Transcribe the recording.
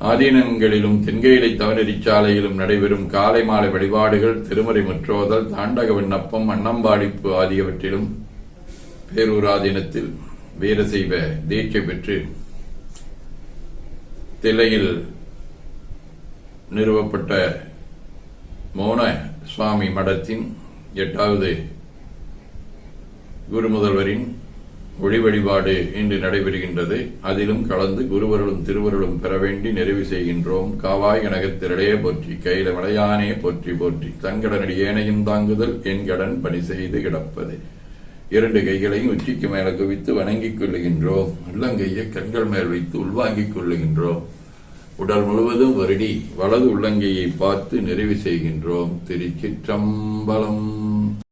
ஆதீனங்களிலும் தென்கையிலை தவநெறிச்சாலையிலும் நடைபெறும் காலை மாலை வழிபாடுகள் திருமறை முற்றோதல் தாண்டக விண்ணப்பம் அன்னம்பாடிப்பு ஆகியவற்றிலும் பேரூராதீனத்தில் வீரசெய்வ தீட்சை பெற்று தில்லையில் நிறுவப்பட்ட மௌன சுவாமி மடத்தின் எட்டாவது குரு முதல்வரின் ஒளி வழிபாடு இன்று நடைபெறுகின்றது. அதிலும் கலந்து குருவருளும் திருவருளும் பெற வேண்டி நிறைவு செய்கின்றோம். காவாய் கனகத்திரளே போற்றி கையில மலையானே போற்றி போற்றி. தங்கடனடி ஏனையும் தாங்குதல் என் கடன் பணி செய்து கிடப்பது. இரண்டு கைகளையும் உச்சிக்கு மேல குவித்து வணங்கிக் கொள்ளுகின்றோம். உள்ளங்கையை கண்கள் மேல் வைத்து உள்வாங்கிக் கொள்ளுகின்றோம். உடல் முழுவதும் வருடி வலது உள்ளங்கையை பார்த்து நிறைவு செய்கின்றோம். திருச்சிற்றம்பலம்.